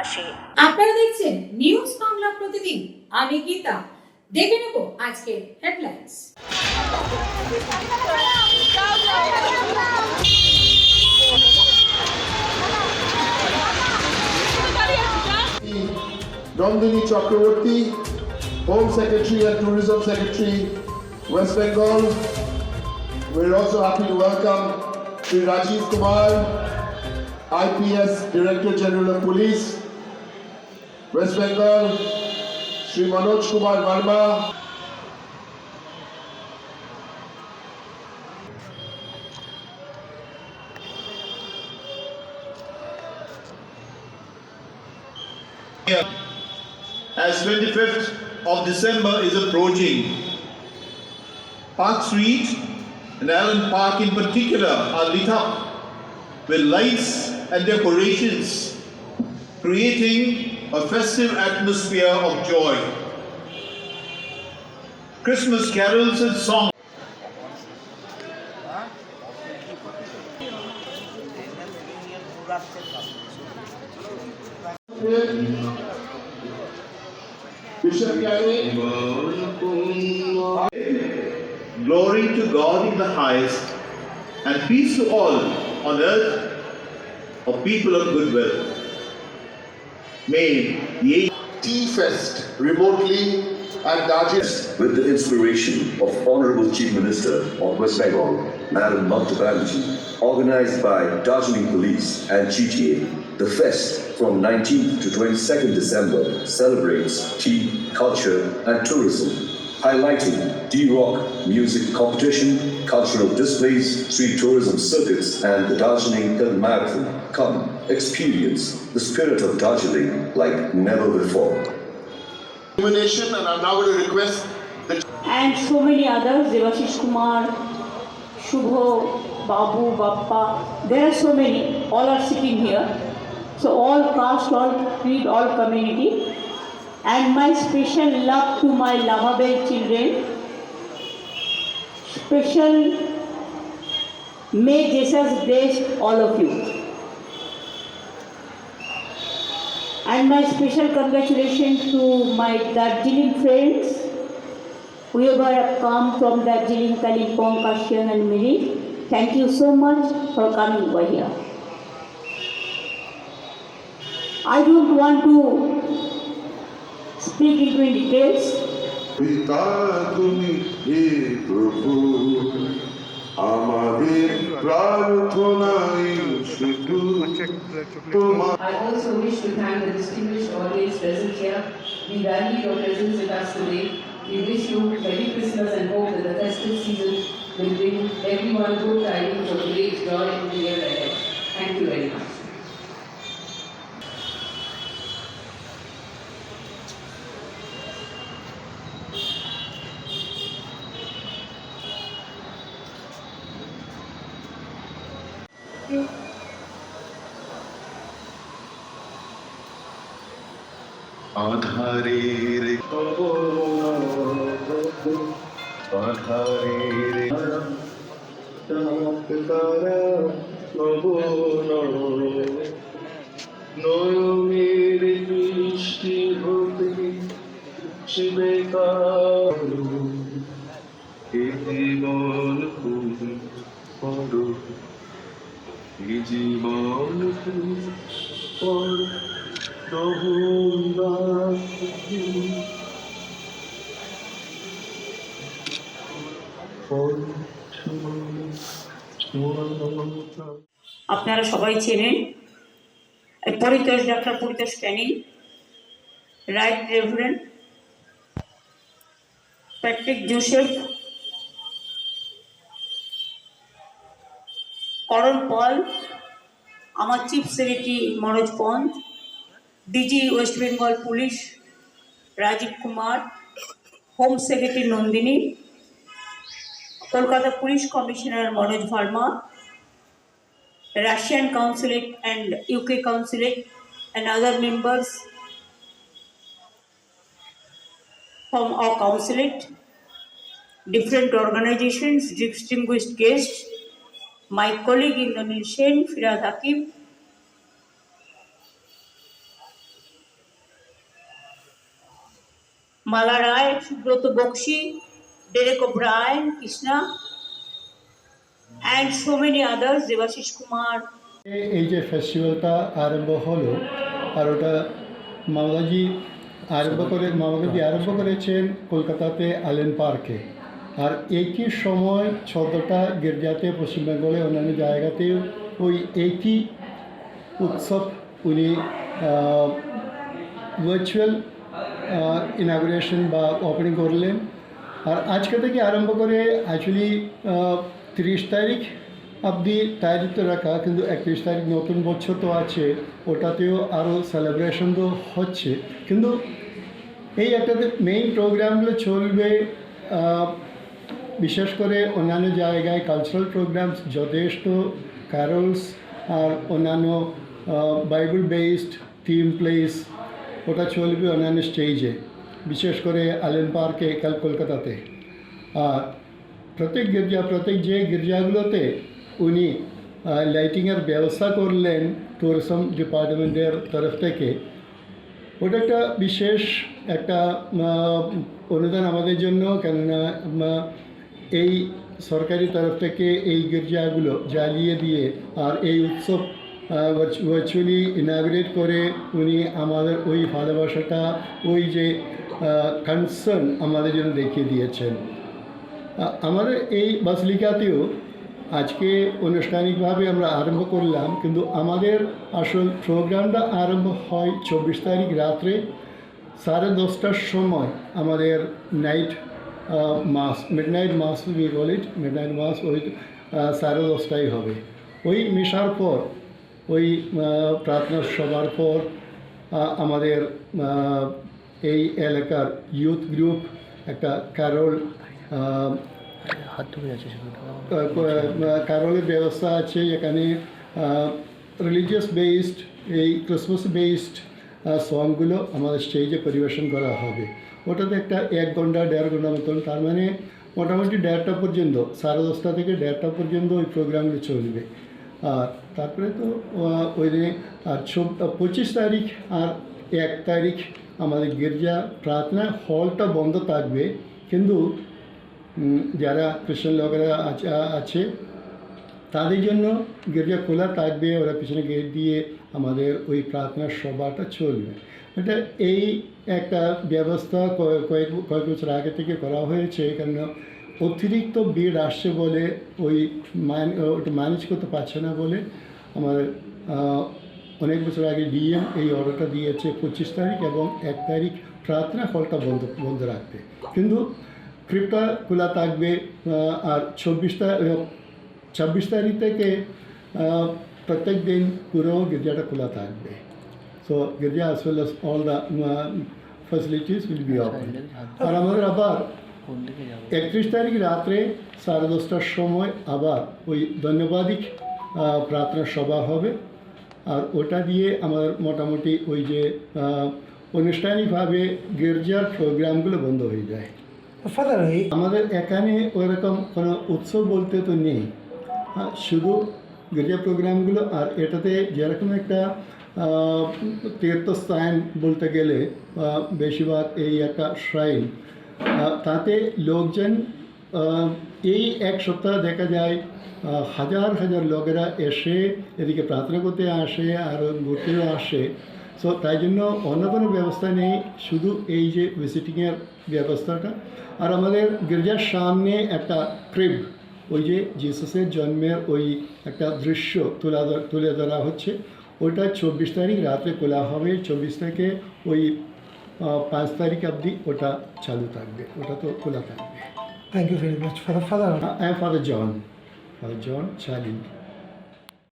পাশে আপনারা দেখছেন নিউজ বাংলা প্রতিদিন আমি গীতা দেখে নেব আজকে headlines Nandini Chakravarti, Home Secretary and Tourism Secretary, West Bengal. We're also happy to welcome Sri Rajiv Kumar, IPS Director General of Police, Sri Manoj Kumar Verma, as 25th of December is approaching, Park Street and Allen Park in particular are lit up with lights and decorations, creating a festive atmosphere of joy. Christmas carols and songs. Glory to God in the highest, and peace to all on earth of people of goodwill. May ye Tea Fest remotely at Darjeeling. with the inspiration of Honorable Chief Minister of West Bengal, Madam Mamta Banerjee, organized by Darjeeling Police and GTA. The fest from 19th to 22nd December celebrates tea, culture and tourism, highlighting D-Rock music competition, cultural displays, street tourism circuits and the Darjeeling Film Marathon. Come, experience the spirit of Darjeeling like never before. Illumination and I'm now going to request the and so many others, Devashish Kumar, Shubho, Babu, Bappa, there are so many, all are sitting here. So all caste, all creed, all community. And my special love to my lovable children. Special may Jesus bless all of you. And my special congratulations to my Darjeeling friends whoever have come from Darjeeling, Kalimpong, Kashian and Miri, thank you so much for coming over here. I don't want to speak into in details. পিতা তুমি হে প্রভু আমাদের প্রার্থনাই শুধু তোমার I also wish to thank the distinguished audience present here. We value your presence with us today. We wish you Merry Christmas and hope that the festive season will bring everyone good tidings of great joy in the year ahead. Thank you very much. আধারের আধারের নয়নের বৃষ্টি হতে শিবে জীবন আপনারা সবাই চেনেন। Paritosh doctor Paritosh Canning right reverend Patrick Joseph. Karan Paul আমার chief secretary Manoj Pant DG West Bengal police Rajeev Kumar home secretary Nandini Kolkata police commissioner Manoj Verma Russian consulate and UK consulate and other members from our consulate, different organizations, distinguished guests, my colleague Indonesian Firad Hakim. Mala Roy Subrata Bakshi Derek Roy Krishna and so many others Debashish Kumar এই যে ফেস্টিভ্যালটা আরম্ভ হলো, আর ওটা মালদাজি আরম্ভ করে মালদাজি আরম্ভ করেছেন কলকাতাতে আলেন পার্কে আর একই সময় চোদ্দোটা গির্জাতে পশ্চিমবঙ্গলে অন্যান্য জায়গাতেও ওই একই উৎসব উনি ভার্চুয়াল ইনাগুরেশন বা ওপেনিং করলেন। আর আজকে থেকে আরম্ভ করে অ্যাকচুয়ালি তিরিশ তারিখ অবধি তারিখ তো রাখা, কিন্তু একত্রিশ তারিখ নতুন বছর তো আছে, ওটাতেও আরও সেলিব্রেশন তো হচ্ছে। কিন্তু এই একটা মেইন প্রোগ্রামগুলো চলবে বিশেষ করে অন্যান্য জায়গায় কালচারাল প্রোগ্রামস যথেষ্ট ক্যারলস আর অন্যান্য বাইবেল বেসড থিম প্লেস ওটা চলবে অন্যান্য স্টেজে বিশেষ করে আলেন পার্কে কাল, কলকাতাতে। আর প্রত্যেক গির্জা, প্রত্যেক যে গির্জাগুলোতে উনি লাইটিংয়ের ব্যবস্থা করলেন ট্যুরিজম ডিপার্টমেন্টের তরফ থেকে। ওটা একটা বিশেষ একটা অনুদান আমাদের জন্য, কেননা এই সরকারি তরফ থেকে এই গির্জাগুলো জ্বালিয়ে দিয়ে আর এই উৎসব ভার্চুয়ালি ইনাগ্রেট করে উনি আমাদের ওই ভালোবাসাটা, ওই যে কনসার্ন আমাদের জন্য দেখিয়ে দিয়েছেন। আমাদের এই বাসলিকাতেও আজকে আনুষ্ঠানিকভাবে আমরা আরম্ভ করলাম, কিন্তু আমাদের আসল প্রোগ্রামটা আরম্ভ হয় চব্বিশ তারিখ রাত্রে, সাড়ে দশটার সময় আমাদের night mass midnight mass we ball it midnight mass ওই সাড়ে দশটায় হবে। ওই মিশার পর ওই প্রার্থনা সবার পর আমাদের এই এলাকার ইউথ গ্রুপ একটা ক্যারল আহ, কারণের ব্যবস্থা আছে এখানে রিলিজিয়াস বেসড এই ক্রিসমাস বেসড সংগুলো আমাদের স্টেজে পরিবেশন করা হবে। ওটাতে একটা এক ঘণ্টা, দেড় ঘণ্টা মতন। তার মানে মোটামুটি দেড়টা পর্যন্ত, সাড়ে দশটা থেকে দেড়টা পর্যন্ত ওই প্রোগ্রামগুলো চলবে। আর তারপরে তো ওই দিনে আর পঁচিশ তারিখ আর এক তারিখ আমাদের গির্জা প্রার্থনা হলটা বন্ধ থাকবে। কিন্তু যারা খ্রিস্টান লোকেরা আছে তাদের জন্য গির্জা খোলা থাকবে ওরা পিছনে গেট দিয়ে আমাদের ওই প্রার্থনা সভাটা চলবে। এটা এই একটা ব্যবস্থা কয়েক কয়েক- বছর আগে থেকে করা হয়েছে কারণ অতিরিক্ত ভিড় আসছে বলে ওই ওটা ম্যানেজ করতে পারছে না বলে আমাদের আহ, অনেক বছর আগে ডিএম এই অর্ডারটা দিয়েছে পঁচিশ তারিখ এবং এক তারিখ প্রার্থনা হলটা বন্ধ বন্ধ রাখবে। কিন্তু ক্রিপ্টা খোলা থাকবে আর চব্বিশ তারিখ ছাব্বিশ তারিখ থেকে প্রত্যেক দিন পুরো গির্জাটা খোলা থাকবে সো গির্জা as well as all the facilities will be open আর আমাদের আবার একত্রিশ তারিখ রাত্রে সাড়ে দশটার সময় আবার ওই ধন্যবাদিক প্রার্থনা সভা হবে আর ওটা দিয়ে আমাদের মোটামুটি ওই যে আনুষ্ঠানিকভাবে গির্জার প্রোগ্রামগুলো বন্ধ হয়ে যায় আমাদের এখানে ওইরকম কোনো উৎসব বলতে তো নেই শুধু গির্জা প্রোগ্রামগুলো আর এটাতে যেরকম একটা তীর্থস্থান বলতে গেলে বেশিরভাগ এই একটা শ্রাইন তাতে লোকজন এই এক সপ্তাহ দেখা যায় হাজার হাজার লোকেরা এসে এদিকে প্রার্থনা করতে আসে, আর ঘুরতেও আসে। সো তাই জন্য অন্য কোনো ব্যবস্থা নেই শুধু এই যে ভিজিটিংয়ের ব্যবস্থাটা। আর আমাদের গির্জার সামনে একটা ক্রিব ওই যে জিসাসের জন্মের ওই একটা দৃশ্য তোলা তুলে ধরা হচ্ছে ওটা চব্বিশ তারিখ রাতে খোলা হবে। চব্বিশ তারিখে ওই পাঁচ তারিখ অবধি ওটা চালু থাকবে ওটা তো খোলা থাকবে। Thank you very much father father I father John father John চালিন